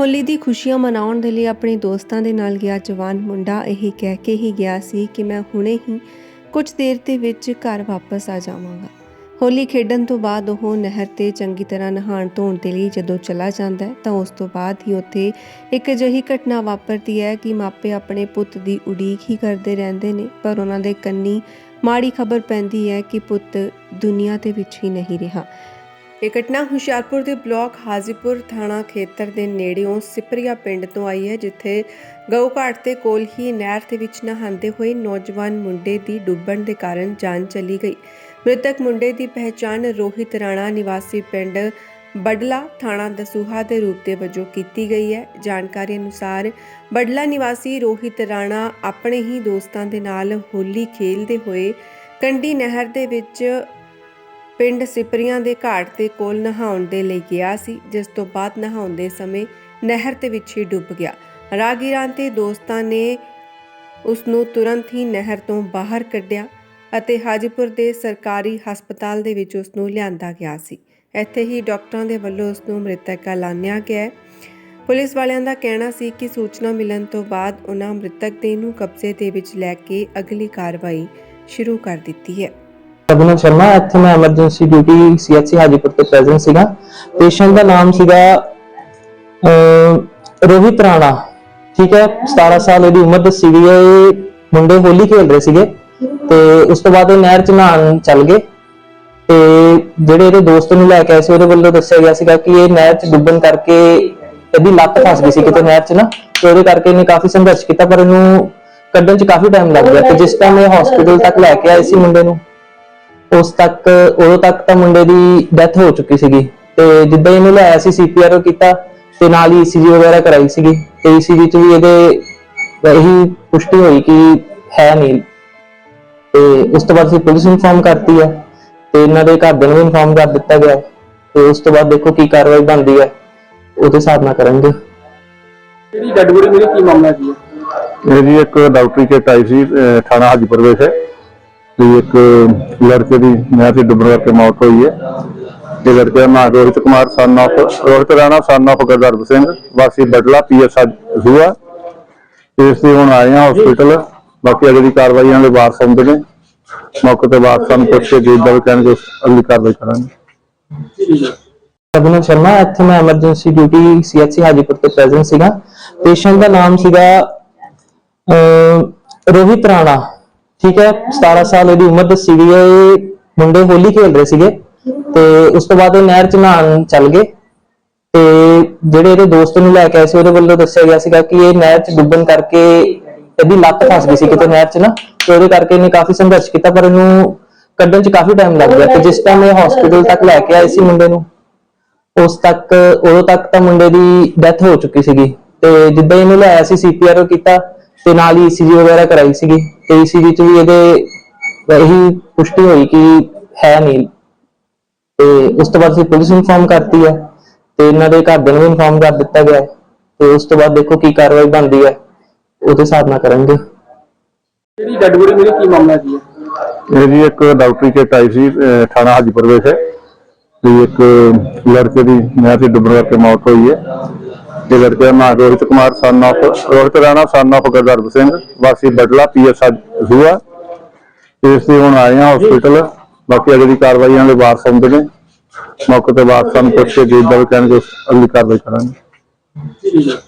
ਹੋਲੀ ਦੀ ਖੁਸ਼ੀਆਂ ਮਨਾਉਣ ਦੇ ਲਈ ਆਪਣੇ ਦੋਸਤਾਂ ਦੇ ਨਾਲ ਗਿਆ ਜਵਾਨ ਮੁੰਡਾ। ਇਹ ਕਹਿ ਕੇ ਹੀ ਗਿਆ ਸੀ ਕਿ ਮੈਂ ਹੁਣੇ ਹੀ ਕੁਝ ਦੇਰ ਦੇ ਵਿੱਚ ਘਰ ਵਾਪਸ ਆ ਜਾਵਾਂਗਾ। ਹੋਲੀ ਖੇਡਣ ਤੋਂ ਬਾਅਦ ਉਹ ਨਹਿਰ ਤੇ ਚੰਗੀ ਤਰ੍ਹਾਂ ਨਹਾਣ ਧੋਣ ਦੇ ਲਈ ਜਦੋਂ ਚਲਾ ਜਾਂਦਾ ਹੈ, ਤਾਂ ਉਸ ਤੋਂ ਬਾਅਦ ਹੀ ਉੱਥੇ ਇੱਕ ਅਜਿਹੀ ਘਟਨਾ ਵਾਪਰਦੀ ਹੈ ਕਿ ਮਾਪੇ ਆਪਣੇ ਪੁੱਤ ਦੀ ਉਡੀਕ ਹੀ ਕਰਦੇ ਰਹਿੰਦੇ ਨੇ, ਪਰ ਉਹਨਾਂ ਦੇ ਕੰਨੀ ਮਾੜੀ ਖਬਰ ਪੈਂਦੀ ਹੈ ਕਿ ਪੁੱਤ ਦੁਨੀਆ ਦੇ ਵਿੱਚ ਹੀ ਨਹੀਂ ਰਿਹਾ। ਇਹ ਘਟਨਾ ਹੁਸ਼ਿਆਰਪੁਰ ਦੇ ਬਲਾਕ ਹਾਜ਼ੀਪੁਰ ਥਾਣਾ ਖੇਤਰ ਦੇ ਨੇੜਿਓਂ ਸਿਪਰੀਆ ਪਿੰਡ ਤੋਂ ਆਈ ਹੈ, ਜਿੱਥੇ ਗਊ ਘਾਟ ਦੇ ਕੋਲ ਹੀ ਨਹਿਰ ਦੇ ਵਿੱਚ ਨਹਾਉਂਦੇ ਹੋਏ ਨੌਜਵਾਨ ਮੁੰਡੇ ਦੀ ਡੁੱਬਣ ਦੇ ਕਾਰਨ ਜਾਨ ਚਲੀ ਗਈ। ਮ੍ਰਿਤਕ ਮੁੰਡੇ ਦੀ ਪਹਿਚਾਣ ਰੋਹਿਤ ਰਾਣਾ ਨਿਵਾਸੀ ਪਿੰਡ ਬਡਲਾ ਥਾਣਾ ਦਸੂਹਾ ਦੇ ਰੂਪ ਦੇ ਵਜੋਂ ਕੀਤੀ ਗਈ ਹੈ। ਜਾਣਕਾਰੀ ਅਨੁਸਾਰ ਬਡਲਾ ਨਿਵਾਸੀ ਰੋਹਿਤ ਰਾਣਾ ਆਪਣੇ ਹੀ ਦੋਸਤਾਂ ਦੇ ਨਾਲ ਹੋਲੀ ਖੇਲਦੇ ਹੋਏ ਕੰਡੀ ਨਹਿਰ ਦੇ ਵਿੱਚ ਪਿੰਡ ਸਿਪਰੀਆਂ ਦੇ ਘਾਟ ਦੇ ਕੋਲ ਨਹਾਉਣ ਦੇ ਲਈ ਗਿਆ ਸੀ, ਜਿਸ ਤੋਂ ਬਾਅਦ ਨਹਾਉਂਦੇ ਸਮੇਂ ਨਹਿਰ ਦੇ ਵਿੱਚ ਹੀ ਡੁੱਬ ਗਿਆ। ਰਾਗੀਰਾਂ ਤੇ ਦੋਸਤਾਂ ਨੇ ਉਸ ਨੂੰ ਤੁਰੰਤ ਹੀ ਨਹਿਰ ਤੋਂ ਬਾਹਰ ਕੱਢਿਆ ਅਤੇ ਹਾਜੀਪੁਰ ਦੇ ਸਰਕਾਰੀ ਹਸਪਤਾਲ ਦੇ ਵਿੱਚ ਉਸ ਨੂੰ ਲਿਆਂਦਾ ਗਿਆ ਸੀ। ਇੱਥੇ ਹੀ ਡਾਕਟਰਾਂ ਦੇ ਵੱਲੋਂ ਉਸ ਨੂੰ ਮ੍ਰਿਤਕ ਐਲਾਨਿਆ ਗਿਆ ਪੁਲਿਸ ਵਾਲਿਆਂ ਦਾ ਕਹਿਣਾ ਸੀ ਕਿ ਸੂਚਨਾ ਮਿਲਣ ਤੋਂ ਬਾਅਦ ਉਹਨਾਂ ਮ੍ਰਿਤਕ ਦੇਹ ਨੂੰ ਕਬਜ਼ੇ ਦੇ ਵਿੱਚ ਲੈ ਕੇ ਅਗਲੀ ਕਾਰਵਾਈ ਸ਼ੁਰੂ ਕਰ ਦਿੱਤੀ ਹੈ। ਅਭਿਨਵ ਸ਼ਰਮਾ, ਇੱਥੇ ਮੈਂ ਐਮਰਜੈਂਸੀ ਡਿਊਟੀ ਸੀਐਚਸੀ ਹਾਜੀਪੁਰ ਤੇ ਪ੍ਰੈਜ਼ੈਂਟ ਸੀਗਾ। ਪੇਸ਼ੈਂਟ ਦਾ ਨਾਮ ਸੀਗਾ ਰੋਹਿਤ ਰਾਣਾ, ਠੀਕ ਹੈ? 17 ਸਾਲ ਇਹਦੀ ਉਮਰ ਦੱਸੀ ਗਈ ਹੈ, ਇਹ ਮੁੰਡੇ ਹੋਲੀ ਖੇਡ ਰਹੇ ਸੀਗੇ। ਤੇ ਉਸ ਤੋਂ ਬਾਅਦ ਇਹ ਨਹਿਰ ਚ ਨਹਾਉਣ ਚੱਲ ਗਏ। ਤੇ ਜਿਹੜੇ ਇਹਦੇ ਦੋਸਤ ਨੂੰ ਲੈ ਕੇ ਆਏ ਸੀ, ਉਹਦੇ ਵੱਲੋਂ ਦੱਸਿਆ ਗਿਆ ਸੀਗਾ ਕਿ ਇਹ ਨਹਿਰ ਚ ਡੁੱਬਣ ਕਰਕੇ ਇਹਦੀ ਲੱਤ ਫਸ ਗਈ ਸੀ ਕਿਤੇ ਨਹਿਰ ਚ ਨਾ। ਤੇ ਉਹਦੇ ਕਰਕੇ ਇਹਨੇ ਕਾਫੀ ਸੰਘਰਸ਼ ਕੀਤਾ, ਪਰ ਇਹਨੂੰ ਕੱਢਣ ਚ ਕਾਫੀ ਟਾਈਮ ਲੱਗ ਗਿਆ। ਤੇ ਜਿਸ ਟਾਈਮ ਇਹ ਹਸਪੀਟਲ ਤੱਕ ਲੈ ਕੇ ਆਏ ਸੀ ਮੁੰਡੇ ਨੂੰ ਉਸ ਤੱਕ ਉਦੋਂ ਤੱਕ ਤਾਂ ਮੁੰਡੇ ਦੀ ਡੈਥ ਹੋ ਚੁੱਕੀ ਸੀਗੀ। ਤੇ ਜਿੱਦਾਂ ਹੀ ਇਹਨੂੰ ਲਿਆਇਆ ਸੀ ਸੀਪੀਆਰ ਕੀਤਾ ਤੇ ਨਾਲ ਹੀ ਈਸੀਜੀ ਵਗੈਰਾ ਕਰਾਈ ਸੀਗੀ। ਤੇ ਈਸੀਜੀ ਚ ਵੀ ਇਹਦੇ ਇਹੀ ਪੁਸ਼ਟੀ ਹੋਈ ਕਿ ਹੈ ਨਹੀਂ। ਤੇ ਉਸ ਤੋਂ ਬਾਅਦ ਅਸੀਂ ਪੁਲਿਸ ਨੂੰ ਇਨਫਾਰਮ ਕਰਤੀ ਹੈ ਤੇ ਇਹਨਾਂ ਦੇ ਘਰਦਿਆਂ ਨੂੰ ਇਨਫਾਰਮ ਕਰ ਦਿੱਤਾ ਗਿਆ ਹੈ। ਤੇ ਉਸ ਤੋਂ ਬਾਅਦ ਦੇਖੋ ਕੀ ਕਾਰਵਾਈ ਬਣਦੀ ਹੈ ਉਹਦੇ ਹਿਸਾਬ ਨਾਲ ਕਰਾਂਗੇ। ਜਿਹੜੀ ਡੈਡ ਬੋਡੀ ਮਿਲੀ ਕੀ ਮਾਮਲਾ ਕੀ ਹੈ ਜੀ ਇੱਕ ਡਾਕਟਰੀ ਕਿਟ ਆਈ ਸੀ ਅਹ ਥਾਣਾ ਹਾਜੀਪੁਰ ਵਿਖੇ। ਤੇ ਇੱਕ ਲੜਕੇ ਦੀ ਨਹਿਰ 'ਚ ਡੁੱਬਣ ਕਰਕੇ ਮੌਤ ਹੋਈ ਹੈ। ਤੇ ਲੜਕੇ ਦਾ ਨਾਮ ਰੋਹਿਤ ਕੁਮਾਰ ਸਨ of Rohit Rana son of ਗੁਰਦਰਬ Singh, ਵਾਸੀ ਬਟਲਾ, ਪੀਐਸ ਜ਼ੂਆ ਇਸ ਦੇ ਹੁਣ ਆਏ ਆ ਹਸਪੀਟਲ ਬਾਕੀ ਅਗਲੀ ਕਾਰਵਾਈਆਂ ਦੇ ਵਾਰਸ ਆਉਂਦੇ ਨੇ। ਮੌਕੇ ਤੇ ਬਾਅਦ ਨੂੰ ਪੁੱਛ ਕੇ ਜਿੱਦਾਂ ਵੀ ਕਹਿਣਗੇ, ਅਗਲੀ ਕਾਰਵਾਈ ਕਰਾਂਗੇ। ਠੀਕ ਸ਼ਰਮਾ, ਇੱਥੇ ਮੈਂ ਐਮਰਜੈਂਸੀ ਡਿਊਟੀ ਸੀਐਚਸੀ ਹਾਜੀਪੁਰ ਤੇ ਪ੍ਰੈਜ਼ੈਂਟ ਸੀਗਾ। ਪੇਸ਼ੈਂਟ ਦਾ ਨਾਮ ਸੀਗਾ ਰੋਹਿਤ ਰਾਣਾ। ਠੀਕ ਹੈ 17 ਸਾਲ ਇਹਦੀ ਉਮਰ ਦੱਸੀ ਗਈ ਹੈ, ਇਹ ਮੁੰਡੇ ਹੋਲੀ ਖੇਡ ਰਹੇ ਸੀਗੇ ਤੇ ਉਸ ਤੋਂ ਬਾਅਦ ਇਹ ਨਹਿਰ ਚ ਨਹਾਉਣ ਚੱਲ ਗਏ ਤੇ ਜਿਹੜੇ ਇਹਦੇ ਦੋਸਤ ਨੂੰ ਲੈ ਕੇ ਆਏ ਸੀ, ਉਹਦੇ ਵੱਲੋਂ ਦੱਸਿਆ ਗਿਆ ਸੀਗਾ ਕਿ ਇਹ ਨਹਿਰ ਚ ਡੁੱਬਣ ਕਰਕੇ ਇਹਦੀ ਲੱਤ ਫਸ ਗਈ ਸੀ ਕਿਤੇ ਨਹਿਰ ਚ ਨਾ, ਤੇ ਉਹਦੇ ਕਰਕੇ ਇਹਨੇ ਕਾਫੀ ਸੰਘਰਸ਼ ਕੀਤਾ, ਪਰ ਇਹਨੂੰ ਕੱਢਣ ਚ ਕਾਫੀ ਟਾਈਮ ਲੱਗ ਗਿਆ ਤੇ ਜਿਸ ਟਾਈਮ ਇਹ ਹਸਪੀਟਲ ਤੱਕ ਲੈ ਕੇ ਆਏ ਸੀ ਮੁੰਡੇ ਨੂੰ, ਉਸ ਤੱਕ, ਉਦੋਂ ਤੱਕ ਤਾਂ ਮੁੰਡੇ ਦੀ ਡੈਥ ਹੋ ਚੁੱਕੀ ਸੀਗੀ। ਤੇ ਜਿੱਦਾਂ ਹੀ ਇਹਨੂੰ ਲਿਆਇਆ ਸੀ ਸੀਪੀਆਰ ਕੀਤਾ ਤੇ ਨਾਲ ਹੀ ਈਸੀਜੀ ਵਗੈਰਾ ਕਰਾਈ ਸੀਗੀ। ਤੇ ਈਸੀਜੀ ਚ ਵੀ ਇਹਦੇ ਇਹੀ ਪੁਸ਼ਟੀ ਹੋਈ ਕਿ ਹੈ ਨਹੀਂ। ਤੇ ਉਸ ਤੋਂ ਬਾਅਦ ਅਸੀਂ ਪੁਲਿਸ ਨੂੰ ਇਨਫਾਰਮ ਕਰਤੀ ਹੈ ਤੇ ਇਹਨਾਂ ਦੇ ਘਰਦਿਆਂ ਨੂੰ ਇਨਫਾਰਮ ਕਰ ਦਿੱਤਾ ਗਿਆ ਤੇ ਉਸ ਤੋਂ ਬਾਅਦ ਦੇਖੋ ਕੀ ਕਾਰਵਾਈ ਬਣਦੀ ਹੈ ਉਹਦੇ ਹਿਸਾਬ ਨਾਲ ਕਰਾਂਗੇ। ਜਿਹੜੀ ਡੈਡ ਬੋਡੀ ਮਿਲੀ ਕੀ ਮਾਮਲਾ ਕੀ ਹੈ ਇਹ ਜੀ ਇੱਕ ਡਾਕਟਰੀ ਕਿਟ ਆਈ ਸੀ ਥਾਣਾ ਹਾਜੀਪੁਰ ਵਿਖੇ ਤੇ ਇੱਕ ਲੜਕੇ ਦੀ ਨਹਿਰ 'ਚ ਡੁੱਬਣ ਕਰਕੇ ਮੌਤ ਹੋਈ ਹੈ। ਤੇ ਲੜਕੇ ਦਾ ਰੋਹਿਤ ਕੁਮਾਰ ਸਨ of Rohit Rana son of ਗੁਰਦਰਬ Singh, ਵਾਸੀ ਬਟਲਾ ਪੀਐਸ ਜ਼ੂਆ ਇਸ ਦੇ ਹੁਣ ਆਏ ਆ ਹਸਪੀਟਲ ਬਾਕੀ ਅਗਲੀ ਕਾਰਵਾਈਆਂ ਦੇ ਵਾਰਸ ਆਉਂਦੇ ਨੇ। ਮੌਕੇ ਤੇ ਵਾਰਸਾਂ ਨੂੰ ਪੁੱਛ ਕੇ ਜਿੱਦਾਂ ਵੀ ਕਹਿਣਗੇ, ਅਗਲੀ ਕਾਰਵਾਈ ਕਰਾਂਗੇ।